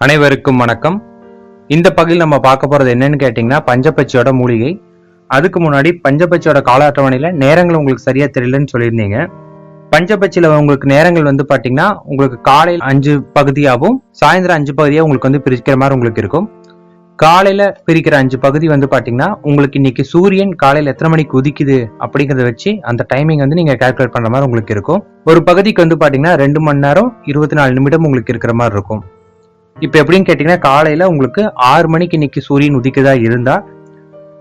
அனைவருக்கும் வணக்கம். இந்த பகுதியில் நம்ம பார்க்க போறது என்னன்னு கேட்டிங்கன்னா பஞ்சபட்சியோட மூலிகை. அதுக்கு முன்னாடி பஞ்சபட்சியோட கால அட்டவணையில நேரங்கள் உங்களுக்கு சரியா தெரியலன்னு சொல்லியிருந்தீங்க. பஞ்சப்பச்சியில உங்களுக்கு நேரங்கள் வந்து பாத்தீங்கன்னா உங்களுக்கு காலையில் அஞ்சு பகுதியாகவும் சாயந்தரம் அஞ்சு பகுதியாக உங்களுக்கு வந்து பிரிக்கிற மாதிரி உங்களுக்கு இருக்கும். காலையில பிரிக்கிற அஞ்சு பகுதி வந்து பாத்தீங்கன்னா உங்களுக்கு இன்னைக்கு சூரியன் காலையில எத்தனை மணிக்கு உதிக்குது அப்படிங்கறத வச்சு அந்த டைமிங் வந்து நீங்க கால்குலேட் பண்ற மாதிரி உங்களுக்கு இருக்கும். ஒரு பகுதிக்கு வந்து பாத்தீங்கன்னா ரெண்டு மணி நேரம் இருபத்தி நாலு நிமிடம் உங்களுக்கு இருக்கிற மாதிரி இருக்கும். இப்போ எப்படின்னு கேட்டிங்கன்னா காலையில் உங்களுக்கு ஆறு மணிக்கு இன்னைக்கு சூரியன் உதிக்கதா இருந்தால்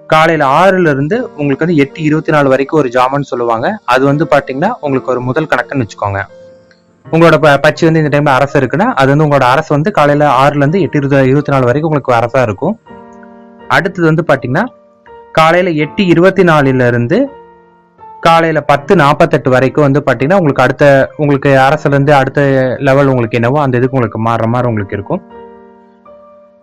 காலையில் ஆறுலேருந்து உங்களுக்கு வந்து எட்டு இருபத்தி நாலு வரைக்கும் ஒரு ஜாமன்னு சொல்லுவாங்க. அது வந்து பார்த்தீங்கன்னா உங்களுக்கு ஒரு முதல் கணக்குன்னு வச்சுக்கோங்க. உங்களோட ப- பச்சை வந்து இந்த டைமில் அரசு இருக்குன்னா அது வந்து உங்களோட அரசு வந்து காலையில் ஆறுலேருந்து எட்டு இருபது இருபத்தி நாலு வரைக்கும் உங்களுக்கு அரசாக இருக்கும். அடுத்தது வந்து பார்த்தீங்கன்னா காலையில் எட்டு இருபத்தி நாலுலேருந்து காலையில் பத்து நாற்பத்தெட்டு வரைக்கும் வந்து பார்த்தீங்கன்னா உங்களுக்கு அடுத்த உங்களுக்கு அரசுலேருந்து அடுத்த லெவல் உங்களுக்கு என்னவோ அந்த இதுக்கு உங்களுக்கு மாறுற மாதிரி உங்களுக்கு இருக்கும்.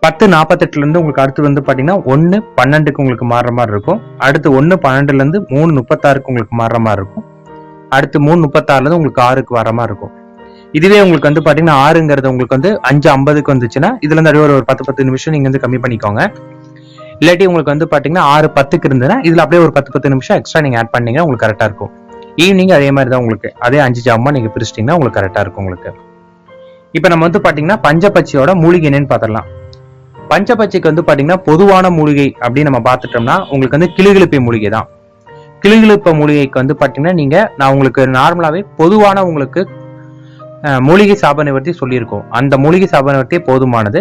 பத்து நாற்பத்தெட்டுலேருந்து உங்களுக்கு அடுத்து வந்து பார்த்தீங்கன்னா ஒன்று பன்னெண்டுக்கு உங்களுக்கு மாறுற மாதிரி இருக்கும். அடுத்து ஒன்று பன்னெண்டுலேருந்து மூணு முப்பத்தாறுக்கு உங்களுக்கு மாறுற மாதிரி இருக்கும். அடுத்து மூணு முப்பத்தாறுலேருந்து உங்களுக்கு ஆறுக்கு வர மாதிரி இருக்கும். இதுவே உங்களுக்கு வந்து பார்த்தீங்கன்னா ஆறுங்கிறது உங்களுக்கு வந்து அஞ்சு ஐம்பதுக்கு வந்துச்சுன்னா இதுல இருந்து அப்படியே ஒரு பத்து பத்து நிமிஷம் நீங்கள் வந்து கம்மி பண்ணிக்கோங்க. இல்லாட்டி உங்களுக்கு வந்து பார்த்தீங்கன்னா ஆறு பத்துக்கு இருந்ததுன்னா இதில் அப்படியே ஒரு பத்து பத்து நிமிஷம் எக்ஸ்ட்ரா நீங்கள் ஆட் பண்ணீங்கன்னா உங்களுக்கு கரெக்டாக இருக்கும். ஈவினிங் அதே மாதிரி தான் உங்களுக்கு. அதே அஞ்சு ஜாமா நீங்கள் பிரிச்சிட்டீங்கன்னா உங்களுக்கு கரெக்டாக இருக்கும் உங்களுக்கு. இப்போ நம்ம வந்து பார்த்தீங்கன்னா பஞ்சபட்சியோட மூலிகை என்னன்னு பார்த்துடலாம் பஞ்சபட்சிக்கு வந்து பார்த்தீங்கன்னா பொதுவான மூலிகை அப்படின்னு நம்ம பார்த்துட்டோம்னா உங்களுக்கு வந்து கிளிகிழப்பை மூலிகை தான். கிளுகிழுப்ப மூலிகைக்கு வந்து பார்த்தீங்கன்னா நீங்கள் நான் உங்களுக்கு நார்மலாகவே பொதுவான உங்களுக்கு மூலிகை சாபநிவர்த்தி சொல்லியிருக்கோம். அந்த மூலிகை சாபநிவர்த்தியே போதுமானது.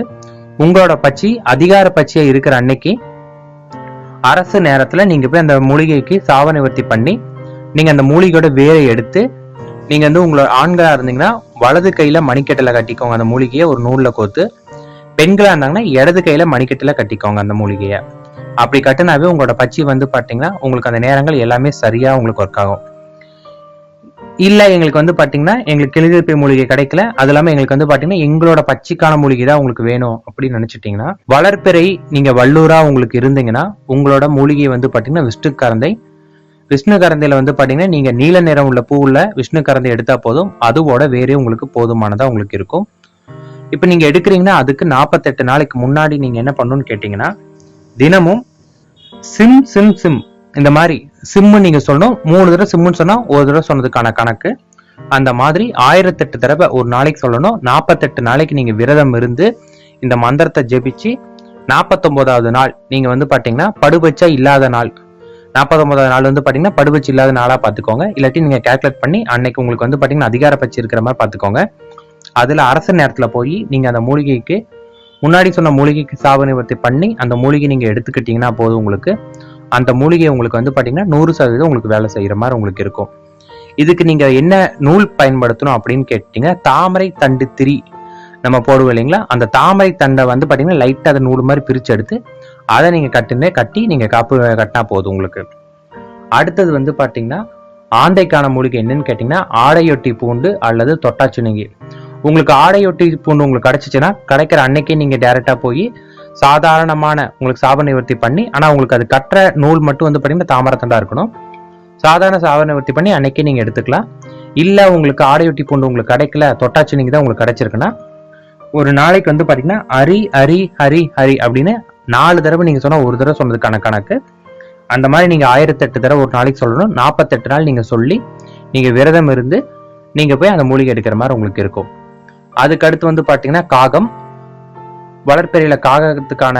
உங்களோட பச்சி அதிகார பச்சியாக இருக்கிற அன்னைக்கு அரசு நேரத்தில் நீங்கள் போய் அந்த மூலிகைக்கு சாப நிவர்த்தி பண்ணி நீங்கள் அந்த மூலிகையோட வேரை எடுத்து நீங்கள் வந்து உங்களோட ஆண்களாக இருந்தீங்கன்னா வலது கையில் மணிக்கட்டில் கட்டிக்கோங்க அந்த மூலிகையை ஒரு நூலில் கோத்து பெண்களாக இருந்தாங்கன்னா இடது கையில் மணிக்கட்டில் கட்டிக்கோங்க அந்த மூலிகையை. அப்படி கட்டினாவே உங்களோட பச்சி வந்து பார்த்தீங்கன்னா உங்களுக்கு அந்த நேரங்கள் எல்லாமே சரியாக உங்களுக்கு ஒர்க் ஆகும். இல்லை எங்களுக்கு வந்து பார்த்தீங்கன்னா எங்களுக்கு கிளிதிருப்பை மூலிகை கிடைக்கல. அது இல்லாமல் எங்களுக்கு வந்து பார்த்தீங்கன்னா எங்களோட பச்சைக்கான மூலிகை தான் உங்களுக்கு வேணும் அப்படின்னு நினச்சிட்டிங்கன்னா வளர்ப்பிறை நீங்கள் வல்லூராக உங்களுக்கு இருந்தீங்கன்னா உங்களோட மூலிகை வந்து பார்த்தீங்கன்னா விஷ்ணு கரந்தை. விஷ்ணு கரந்தையில் வந்து பார்த்தீங்கன்னா நீங்கள் நீல நிறம் உள்ள பூ உள்ள விஷ்ணு கரந்தை எடுத்தால் போதும். அதுவோட வேறே உங்களுக்கு போதுமானதாக உங்களுக்கு இருக்கும். இப்போ நீங்கள் எடுக்கிறீங்கன்னா அதுக்கு நாற்பத்தெட்டு நாளைக்கு முன்னாடி நீங்கள் என்ன பண்ணணும்னு கேட்டிங்கன்னா தினமும் சிம் சிம் சிம் இந்த மாதிரி சிம்மு நீங்க சொல்லணும். மூணு தடவை சிம்முன்னு சொன்னா ஒரு தடவை சொன்னதுக்கான கணக்கு. அந்த மாதிரி ஆயிரத்தெட்டு தடவை ஒரு நாளைக்கு சொல்லணும். நாற்பத்தெட்டு நாளைக்கு நீங்க விரதம் இருந்து இந்த மந்திரத்தை ஜெபிச்சு நாற்பத்தொன்பதாவது நாள் நீங்க வந்து பாத்தீங்கன்னா படுபச்சா இல்லாத நாள். நாற்பத்தொன்பதாவது நாள் வந்து பாத்தீங்கன்னா படுபச்சு இல்லாத நாளா பாத்துக்கோங்க. இல்லாட்டி நீங்க கேல்குலேட் பண்ணி அன்னைக்கு உங்களுக்கு வந்து பாத்தீங்கன்னா அதிகார பச்சு இருக்கிற மாதிரி பாத்துக்கோங்க. அதுல அரச நேரத்துல போய் நீங்க அந்த மூலிகைக்கு முன்னாடி சொன்ன மூலிகைக்கு சாப நிவர்த்தி பண்ணி அந்த மூலிகை நீங்க எடுத்துக்கிட்டீங்கன்னா போதும் உங்களுக்கு. அந்த மூலிகை உங்களுக்கு வந்து பார்த்தீங்கன்னா நூறு சதவீதம் உங்களுக்கு வேலை செய்கிற மாதிரி உங்களுக்கு இருக்கும். இதுக்கு நீங்கள் என்ன நூல் பயன்படுத்தணும் அப்படின்னு கேட்டிங்கன்னா தாமரை தண்டு திரி நம்ம போடுவோம் இல்லைங்களா? அந்த தாமரை தண்டை வந்து பார்த்தீங்கன்னா லைட்டாக அதை நூல் மாதிரி பிரித்து எடுத்து அதை நீங்கள் கட்டுனே கட்டி நீங்கள் காப்பு கட்டினா போதும் உங்களுக்கு. அடுத்தது வந்து பார்த்தீங்கன்னா ஆந்தைக்கான மூலிகை என்னன்னு கேட்டிங்கன்னா ஆடையொட்டி பூண்டு அல்லது தொட்டாச்சுனிங்கி. உங்களுக்கு ஆடையொட்டி பூண்டு உங்களுக்கு கிடச்சிச்சின்னா கிடைக்கிற அன்னைக்கே நீங்கள் டேரெக்டாக போய் சாதாரணமான உங்களுக்கு சாப நிவர்த்தி பண்ணி ஆனா உங்களுக்கு அது கட்டுற நூல் மட்டும் வந்து பார்த்தீங்கன்னா தாமரத்தண்டா இருக்கணும். சாதாரண சாப நிவர்த்தி பண்ணி அன்னைக்கே நீங்க எடுத்துக்கலாம். இல்லை உங்களுக்கு ஆடையொட்டி பூண்டு உங்களுக்கு கிடைக்கல தொட்டாச்சுனிங்கி தான் உங்களுக்கு கிடைச்சிருக்குன்னா ஒரு நாளைக்கு வந்து பாத்தீங்கன்னா ஹரி ஹரி ஹரி ஹரி அப்படின்னு நாலு தடவை நீங்க சொன்னா ஒரு தடவை சொன்னதுக்கான கணக்கு. அந்த மாதிரி நீங்க ஆயிரத்தெட்டு தடவை ஒரு நாளைக்கு சொல்லணும். நாற்பத்தெட்டு நாள் நீங்கள் சொல்லி நீங்க விரதம் இருந்து நீங்க போய் அந்த மூலிகை எடுக்கிற மாதிரி உங்களுக்கு இருக்கும். அதுக்கு அடுத்து வந்து பாத்தீங்கன்னா காகம். வளர்ப்பெறையில காகத்துக்கான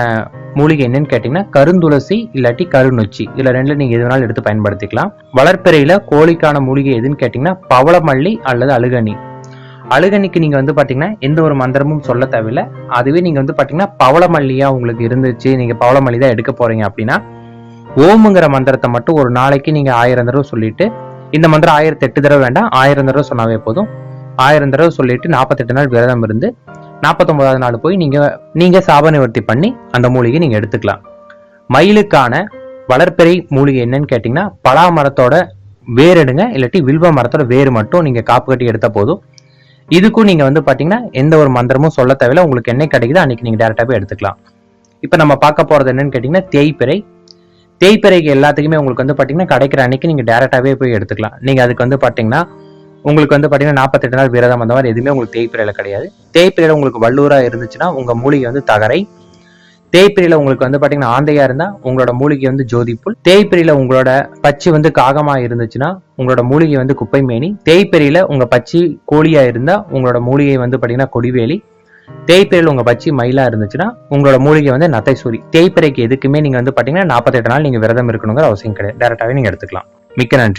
மூலிகை என்னன்னு கேட்டீங்கன்னா கருந்துளசி இல்லாட்டி கருநொச்சி. இதுல ரெண்டுல நீங்க எது வேணாலும் எடுத்து பயன்படுத்திக்கலாம். வளர்ப்பெறையில கோழிக்கான மூலிகை எதுன்னு கேட்டீங்கன்னா பவளமல்லி அல்லது அழுகனி. அழுகனிக்கு நீங்க வந்து பாத்தீங்கன்னா எந்த ஒரு மந்திரமும் சொல்ல தேவையில்ல. அதுவே நீங்க வந்து பாத்தீங்கன்னா பவளமல்லியா உங்களுக்கு இருந்துச்சு நீங்க பவளமல்லி தான் எடுக்க போறீங்க அப்படின்னா ஓமுங்கிற மந்திரத்தை மட்டும் ஒரு நாளைக்கு நீங்க ஆயிரம் தடவை சொல்லிட்டு இந்த மந்திரம் ஆயிரத்தி எட்டு தடவை வேண்டாம் ஆயிரம் தடவை சொன்னாவே போதும். ஆயிரம் தடவை சொல்லிட்டு நாற்பத்தெட்டு நாள் விரதம் இருந்து நாற்பத்தொன்பதாவது நாள் போய் நீங்கள் நீங்கள் சாப நிவர்த்தி பண்ணி அந்த மூலிகை நீங்கள் எடுத்துக்கலாம். மயிலுக்கான வளர்ப்பெறை மூலிகை என்னன்னு கேட்டிங்கன்னா பலா மரத்தோட வேர் எடுங்க இல்லாட்டி வில்வ மரத்தோட வேர் மட்டும் நீங்கள் காப்பு கட்டி எடுத்த போதும். இதுக்கும் நீங்கள் வந்து பார்த்தீங்கன்னா எந்த ஒரு மந்திரமும் சொல்ல தேவையில்ல. உங்களுக்கு என்ன கிடைக்குதோ அன்னைக்கு நீங்கள் டேரெக்டாகவே எடுத்துக்கலாம். இப்போ நம்ம பார்க்க போகிறது என்னன்னு கேட்டிங்கன்னா தேய்பிறை. தேய்பிறைக்கு எல்லாத்துக்குமே உங்களுக்கு வந்து பார்த்தீங்கன்னா கிடைக்கிற அன்னைக்கு நீங்கள் டேரெக்டாகவே போய் எடுத்துக்கலாம். நீங்கள் அதுக்கு வந்து பார்த்தீங்கன்னா உங்களுக்கு வந்து பார்த்தீங்கன்னா நாற்பத்தெட்டு நாள் விரதம் அந்த மாதிரி எதுவுமே உங்களுக்கு தேய்ப்பிரையில் கிடையாது. தேய்ப்பிரையில் உங்களுக்கு வல்லூரா இருந்துச்சுன்னா உங்க மூலிகை வந்து தகரை. தேய்ப்பிரியில உங்களுக்கு வந்து பாத்தீங்கன்னா ஆந்தையா இருந்தா உங்களோட மூலிகை வந்து ஜோதிப்புல். தேய்ப்பிரியில உங்களோட பச்சி வந்து காகமா இருந்துச்சுன்னா உங்களோட மூலிகை வந்து குப்பைமேனி. தேய்ப்பிரியில உங்க பச்சி கோழியா இருந்தா உங்களோட மூலிகை வந்து பாத்தீங்கன்னா கொடிவேலி. தேய்ப்பிரையில் உங்க பச்சி மயிலா இருந்துச்சுன்னா உங்களோட மூலிகை வந்து நத்தைசூரி. தேய்ப்பிரைக்கு எதுக்குமே நீங்க வந்து பாத்தீங்கன்னா நாற்பத்தெட்டு நாள் நீங்க விரதம் இருக்கணுங்கிற அவசியம் கிடையாது. டேரக்டாவே நீங்க எடுத்துக்கலாம். மிக்க நன்றி.